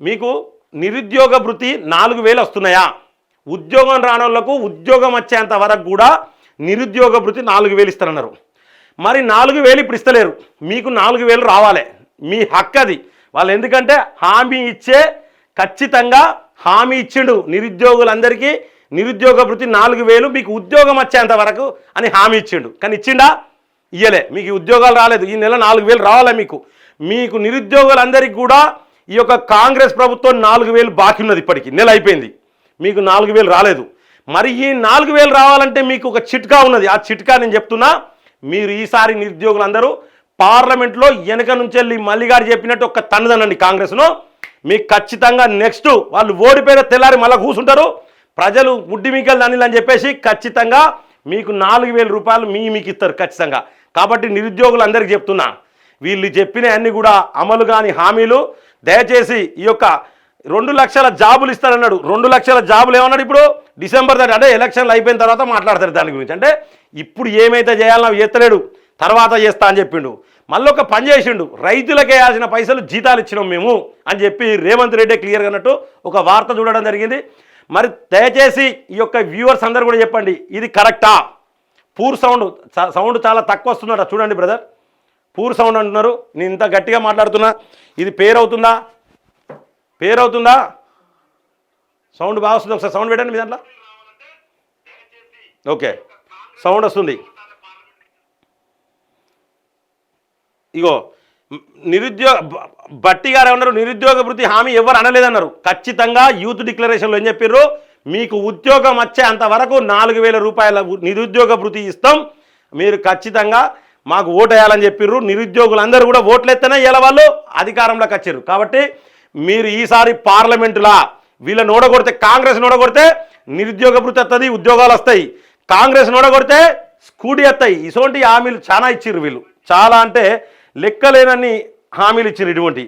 మీకు నిరుద్యోగ భృతి నాలుగు వేలు వస్తున్నాయా? ఉద్యోగం రానోళ్ళకు ఉద్యోగం వచ్చేంత వరకు కూడా నిరుద్యోగ భృతి నాలుగు వేలు ఇస్తారన్నారు మరి నాలుగు వేలు ఇప్పుడు ఇస్తలేరు. మీకు నాలుగు వేలు రావాలి. మీ హక్కు అది. వాళ్ళు ఎందుకంటే హామీ ఇచ్చే ఖచ్చితంగా హామీ ఇచ్చిండు నిరుద్యోగులందరికీ నిరుద్యోగ భృతి నాలుగు వేలు మీకు ఉద్యోగం వచ్చేంత వరకు అని హామీ ఇచ్చిండు. కానీ ఇచ్చిండా? ఇయ్యలే. మీకు ఉద్యోగాలు రాలేదు. ఈ నెల నాలుగు వేలు రావాలా మీకు? మీకు నిరుద్యోగులందరికీ కూడా ఈ యొక్క కాంగ్రెస్ ప్రభుత్వం నాలుగు వేలు బాకీ ఉన్నది ఇప్పటికి. నెల అయిపోయింది. మీకు నాలుగు వేలు రాలేదు. మరి ఈ నాలుగు వేలు రావాలంటే మీకు ఒక చిట్కా ఉన్నది. ఆ చిట్కా నేను చెప్తున్నా మీరు ఈసారి నిరుద్యోగులందరూ పార్లమెంట్లో వెనక నుంచి వెళ్ళి మల్లిగారు చెప్పినట్టు ఒక తన్నదనండి కాంగ్రెస్ను. మీకు ఖచ్చితంగా నెక్స్ట్ వాళ్ళు ఓడిపోయిన తెల్లారి మళ్ళీ కూర్చుంటారు ప్రజలు ముడ్డి మీకెళ్ళి దానిలు అని చెప్పేసి ఖచ్చితంగా మీకు నాలుగు వేల రూపాయలు మీ మీకు ఇస్తారు ఖచ్చితంగా. కాబట్టి నిరుద్యోగులందరికీ చెప్తున్నా వీళ్ళు చెప్పిన అన్ని కూడా అమలు కాని హామీలు. దయచేసి ఈ యొక్క రెండు లక్షల జాబులు ఇస్తారన్నాడు రెండు లక్షల జాబులు ఏమన్నాడు ఇప్పుడు? డిసెంబర్ థర్టీ అంటే ఎలక్షన్లు అయిపోయిన తర్వాత మాట్లాడతారు దాని గురించి. అంటే ఇప్పుడు ఏమైతే చేయాలన్నా అవి చేస్తలేడు తర్వాత చేస్తా అని చెప్పిండు. మళ్ళీ ఒక పని చేసిండు. రైతులకు వేయాల్సిన పైసలు జీతాలు ఇచ్చినాం మేము అని చెప్పి రేవంత్ రెడ్డి క్లియర్గా అన్నట్టు ఒక వార్త చూడడం జరిగింది. మరి దయచేసి ఈ యొక్క వ్యూవర్స్ అందరు కూడా చెప్పండి. ఇది కరెక్టా? పూర్ సౌండ్ సౌండ్ చాలా తక్కువ వస్తుందట. చూడండి బ్రదర్. పూర్ సౌండ్ అంటున్నారు. నేను ఇంత గట్టిగా మాట్లాడుతున్నా. ఇది పేరు అవుతుందా పేరు అవుతుందా సౌండ్ బాగా వస్తుంది ఒకసారి. సౌండ్ పెట్టండి మీ దాంట్లో. ఓకే. సౌండ్ వస్తుంది. ఇగో నిరుద్యోగ బట్టి గారు ఏమన్నారు? నిరుద్యోగ వృత్తి హామీ ఎవరు అనలేదన్నారు. ఖచ్చితంగా యూత్ డిక్లరేషన్లో ఏం చెప్పారు మీకు ఉద్యోగం వచ్చేంత వరకు నాలుగు వేల రూపాయల నిరుద్యోగ వృత్తి ఇస్తాం. మీరు ఖచ్చితంగా మాకు ఓటు వేయాలని చెప్పిర్రు. నిరుద్యోగులందరూ కూడా ఓట్లు ఎత్తనే ఇలా వాళ్ళు అధికారంలోకి వచ్చారు కాబట్టి మీరు ఈసారి పార్లమెంటులా వీళ్ళని ఓడగొడితే కాంగ్రెస్ ఓడగొడితే నిరుద్యోగ భృతి వస్తుంది ఉద్యోగాలు వస్తాయి. కాంగ్రెస్ ఓడగొడితే స్కూటీ వస్తాయి. ఇటువంటి హామీలు చాలా ఇచ్చిర్రు వీళ్ళు. చాలా అంటే లెక్కలేనన్ని హామీలు ఇచ్చిర్రు ఇటువంటి